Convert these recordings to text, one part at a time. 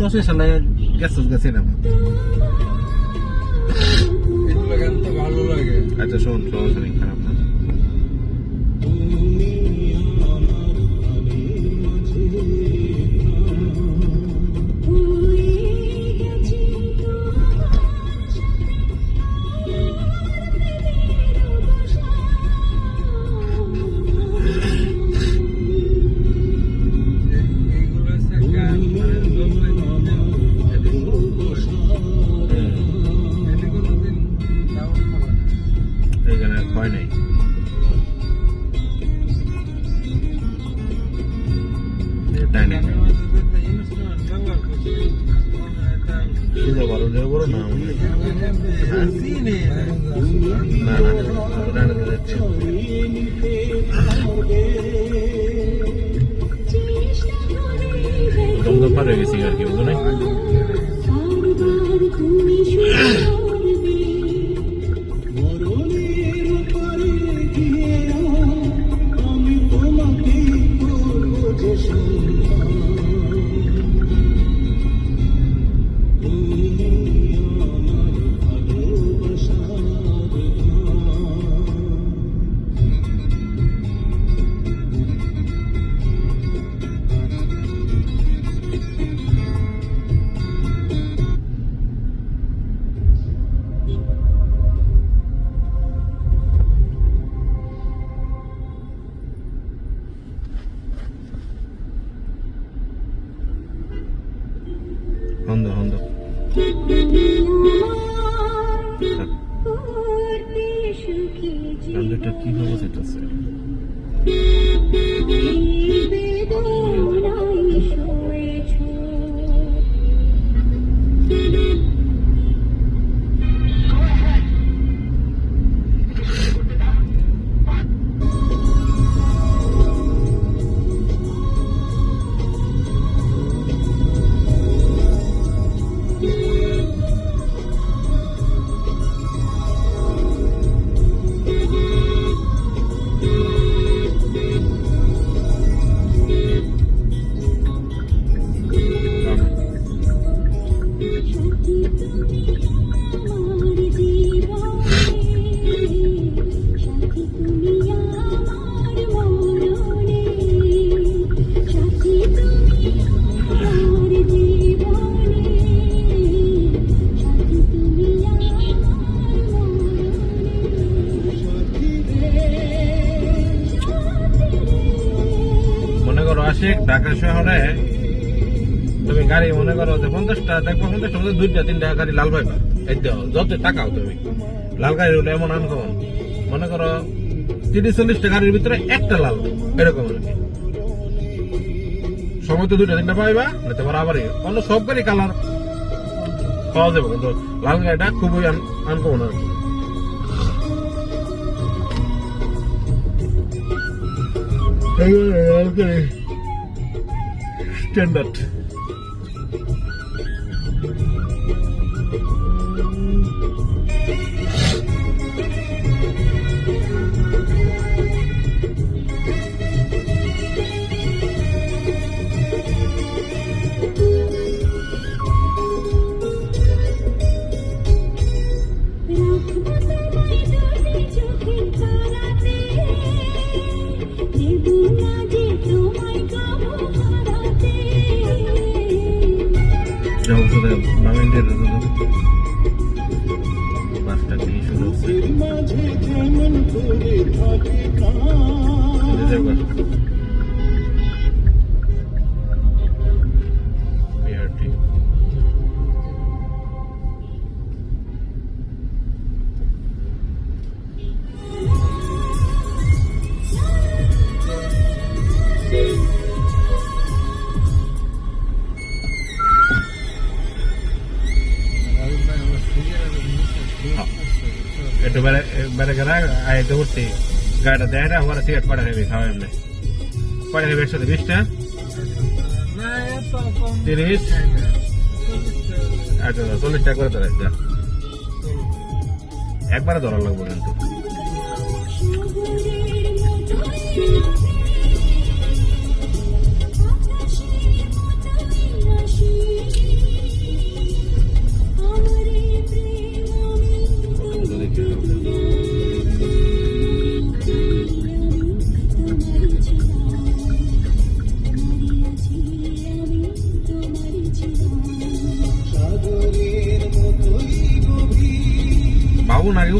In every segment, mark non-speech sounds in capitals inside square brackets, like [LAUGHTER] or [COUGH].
টসে সালে গেছে গেছে না। এগুলো গান তো ভালো লাগে। আচ্ছা শোন সমস্যা নেই খারাপ না। দেওয়া বড় না মনে হয়। আমি চিনি না। না কি হব সেটা মনে ঢাকা শহরে তুমি গাড়ি মনে করো যে পঞ্চাশটা, দেখব পঞ্চাশটা মধ্যে দুইটা, তিনটা গাড়ি লাল পাইবা। এই যত টাকাও তুমি। লাল গাড়ি হলো এমন আনকমন। মনে করো তিরিশ, চল্লিশটা গাড়ির ভিতরে একটা লাল, এরকম আর কি। সময় তো দুইটা, তিনটা পাইবা না তোমার আবারই। অন্য সব গাড়ি কালার পাওয়া যাবে, কিন্তু লাল গাড়িটা খুবই আনকমন আর কি। স্ট্যান্ডার্ড যাব পাড়া নেবে একসাথে বিশটা না, এত কম তিরিশ খাই না। চল্লিশ টাকা করে। আচ্ছা চল্লিশ টাকা করে ধরে একবারে ধরা লাগবে কিন্তু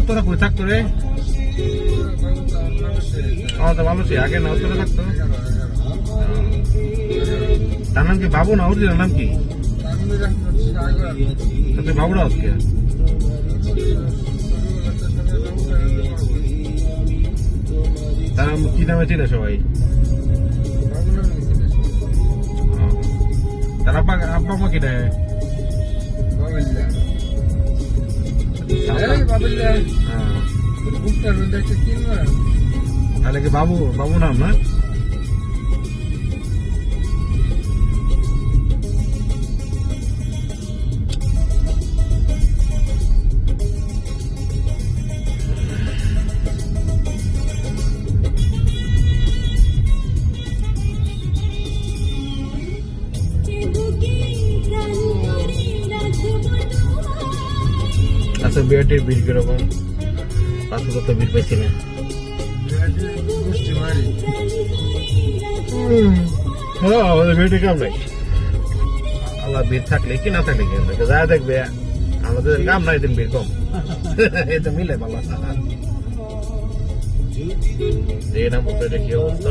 উত্তরা কই থাকতো রে। আমার তো ভালো আগে না উত্তরা থাকতো। তার নাম কি বাবু না অরিজিনাল নাম কি? তুই বাবুরা আজকে? তারা কি নামে চিনে সবাই? তার আব্বা আব্বা মা কি দেয় তাহলে কি বাবু? বাবু নাম না? আচ্ছা বিয়েটির বিল কীরকম পাঁচশো কত বিল পাইছিলেন হ্যাঁ আমাদের বিয়েটি কাম নাই। আল্লাহ বীর থাকলে কি না থাকলে? যা দেখবে আমাদের কাম নাই দিন বীর কম। [LAUGHS] এটা মিলে ভালো এটা কি অবস্থা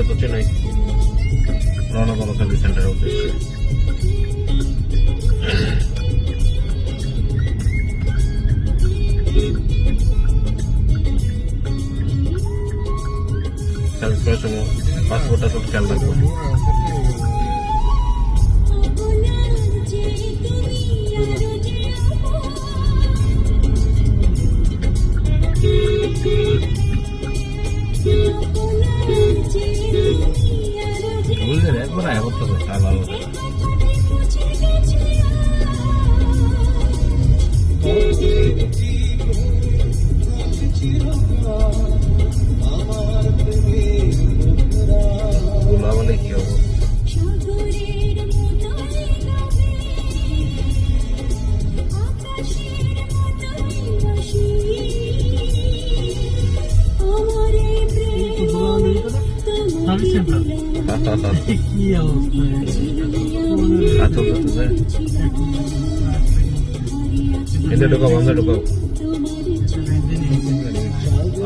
তো চেনাই রওনা করো সার্ভিস সেন্টারের উদ্দেশ্যে কি অবস্থা আচ্ছা। বলতেছে ঢোকাও ঢুকাও বন্ধ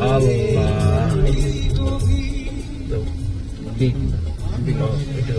আল্লাহ এটা